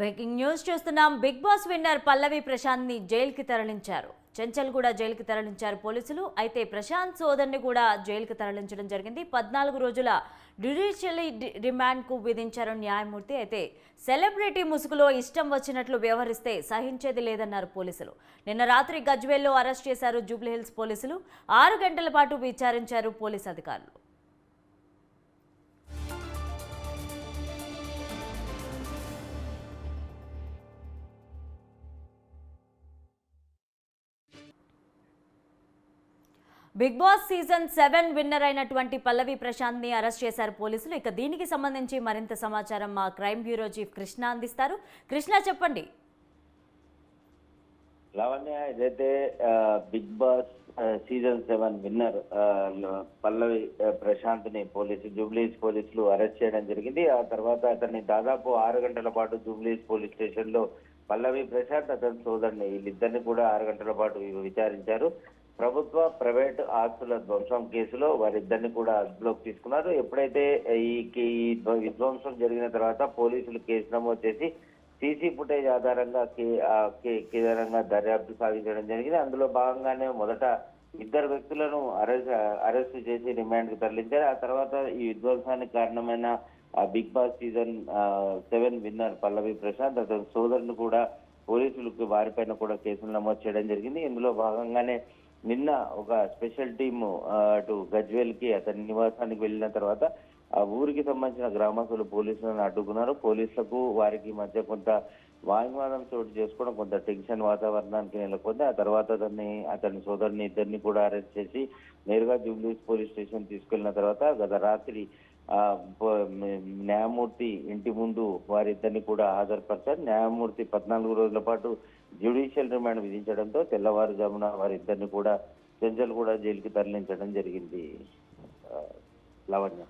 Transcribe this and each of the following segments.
Breaking news చూస్తున్నాం. Bigg Boss winner Pallavi ప్రశాంత్ని జైలుకి తరలించారు. చెంచల్ కూడా జైలుకి తరలించారు పోలీసులు. అయితే ప్రశాంత్ సోదర్ని కూడా జైలుకి తరలించడం జరిగింది. పద్నాలుగు రోజుల జ్యుడిషియలీ రిమాండ్కు విధించారు న్యాయమూర్తి. అయితే సెలబ్రిటీ ముసుగులో ఇష్టం వచ్చినట్లు వ్యవహరిస్తే సహించేది లేదన్నారు పోలీసులు. నిన్న రాత్రి గజ్వేల్లో అరెస్ట్ చేశారు జూబ్లీహిల్స్ పోలీసులు. ఆరు గంటల పాటు విచారించారు పోలీస్ అధికారులు. Bigg Boss season seven winner అయినటువంటి పల్లవి ప్రశాంత్ని అరెస్ట్ చేశారు పోలీసులు. ఇక దీనికి సంబంధించి మరింత సమాచారం మా క్రైమ్ బ్యూరో చీఫ్ కృష్ణ అందిస్తారు. కృష్ణ చెప్పండి. Lavanya Big Boss season seven winner Pallavi ప్రశాంత్ని police జూబ్లీస్ పోలీసులు అరెస్ట్ చేయడం జరిగింది. ఆ తర్వాత అతన్ని దాదాపు ఆరు గంటల పాటు జూబ్లీస్ పోలీస్ స్టేషన్లో పల్లవి ప్రశాంత్ అతని సోదరుని వీళ్ళిద్దరిని కూడా ఆరు గంటల పాటు విచారించారు. ప్రభుత్వ ప్రైవేట్ ఆస్తుల ధ్వంసం కేసులో వారిద్దరిని కూడా అదుపులోకి తీసుకున్నారు. ఎప్పుడైతే ఈ ఈ విధ్వంసం జరిగిన తర్వాత పోలీసులు కేసు నమోదు చేసి సీసీ ఫుటేజ్ ఆధారంగా కే- కే- కేంద్రంగా దర్యాప్తు సాగించడం జరిగింది. అందులో భాగంగానే మొదట ఇద్దరు వ్యక్తులను అరెస్ట్ అరెస్ట్ చేసి రిమాండ్కు తరలించారు. ఆ తర్వాత ఈ విధ్వంసానికి కారణమైన Bigg Boss season seven winner Pallavi Prashant అతని సోదరుని కూడా పోలీసులకు వారిపైన కూడా కేసులు నమోదు చేయడం జరిగింది. ఇందులో భాగంగానే నిన్న ఒక స్పెషల్ టీము అటు గజ్వేల్కి అతని నివాసానికి వెళ్ళిన తర్వాత ఆ ఊరికి సంబంధించిన గ్రామస్తులు పోలీసులను అడ్డుకున్నారు. పోలీసులకు వారికి మధ్య కొంత వాగ్వాదం చోటు చేసుకోవడం కొంత టెన్షన్ వాతావరణానికి నెలకొంది. ఆ తర్వాత అతన్ని అతని సోదరుని ఇద్దరిని కూడా అరెస్ట్ చేసి నేరుగా జూబ్లీస్ పోలీస్ స్టేషన్ తీసుకెళ్ళిన తర్వాత గత రాత్రి ఆ న్యాయమూర్తి ఇంటి ముందు వారిద్దరిని కూడా హాజరుపరిచారు. న్యాయమూర్తి పద్నాలుగు రోజుల పాటు జ్యుడిషియల్ రిమాండ్ విధించడంతో తెల్లవారుజామున వారిద్దరిని కూడా చెంచల్ కూడా జైలుకి తరలించడం జరిగింది లావణ్య.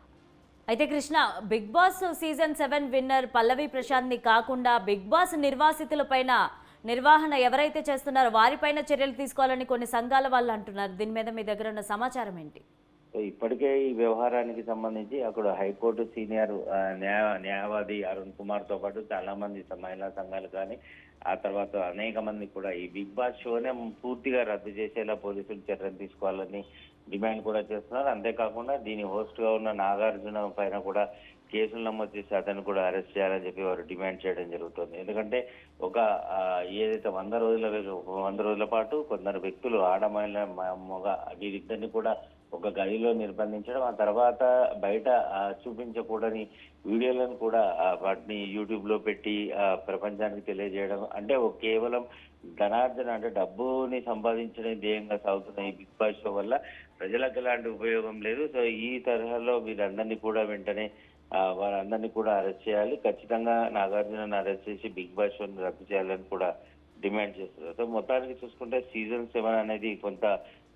అయితే Krishna Bigg Boss season seven winner Pallavi ప్రశాంత్ని కాకుండా బిగ్ బాస్ నిర్వాసితులపైన నిర్వహణ ఎవరైతే చేస్తున్నారో వారిపైన చర్యలు తీసుకోవాలని కొన్ని సంఘాల వాళ్ళు అంటున్నారు. దీని మీద మీ దగ్గర ఉన్న సమాచారం ఏంటి? ఇప్పటికే ఈ వ్యవహారానికి సంబంధించి అక్కడ హైకోర్టు సీనియర్ న్యాయ న్యాయవాది అరుణ్ కుమార్తో పాటు చాలా మంది మహిళా సంఘాలు కానీ ఆ తర్వాత అనేక మంది కూడా ఈ బిగ్ బాస్ షోనే పూర్తిగా రద్దు చేసేలా పోలీసులు చర్యలు తీసుకోవాలని డిమాండ్ కూడా చేస్తున్నారు. అంతేకాకుండా దీని హోస్ట్గా ఉన్న నాగార్జున పైన కూడా కేసులు నమోదు చేసి అతను కూడా అరెస్ట్ చేయాలని చెప్పి వారు డిమాండ్ చేయడం జరుగుతుంది. ఎందుకంటే ఒక ఏదైతే వంద రోజుల వంద రోజుల పాటు కొందరు వ్యక్తులు ఆడ మహిళ మ- మగ వీరిద్దరిని కూడా ఒక గదిలో నిర్బంధించడం ఆ తర్వాత బయట చూపించకూడని వీడియోలను కూడా వాటిని యూట్యూబ్లో పెట్టి ప్రపంచానికి తెలియజేయడం అంటే ఒక కేవలం ధనార్జన అంటే డబ్బుని సంపాదించడం ధ్యేయంగా సాగుతున్న ఈ బిగ్ బాస్ షో వల్ల ప్రజలకు ఎలాంటి ఉపయోగం లేదు. సో ఈ తరహాలో వీరందరినీ కూడా వెంటనే వారందరినీ కూడా అరెస్ట్ చేయాలి. ఖచ్చితంగా నాగార్జునని అరెస్ట్ చేసి బిగ్ బాస్ షోని రద్దు చేయాలని కూడా డిమాండ్ చేస్తున్నారు సో మొత్తానికి చూసుకుంటే సీజన్ సెవెన్ అనేది కొంత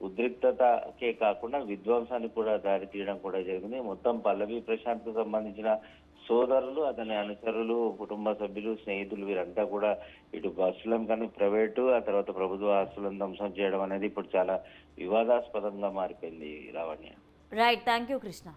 ఉద్రిక్తతకే కాకుండా విధ్వంసానికి కూడా దారి తీయడం కూడా జరిగింది. మొత్తం పల్లవి ప్రశాంత్కు సంబంధించిన సోదరులు అతని అనుచరులు కుటుంబ సభ్యులు స్నేహితులు వీరంతా కూడా ఇటు బస్సులం కానీ ప్రైవేటు ఆ తర్వాత ప్రభుత్వ ఆస్తులను ధ్వంసం చేయడం అనేది ఇప్పుడు చాలా వివాదాస్పదంగా మారిపోయింది Lavanya. Right thank you Krishna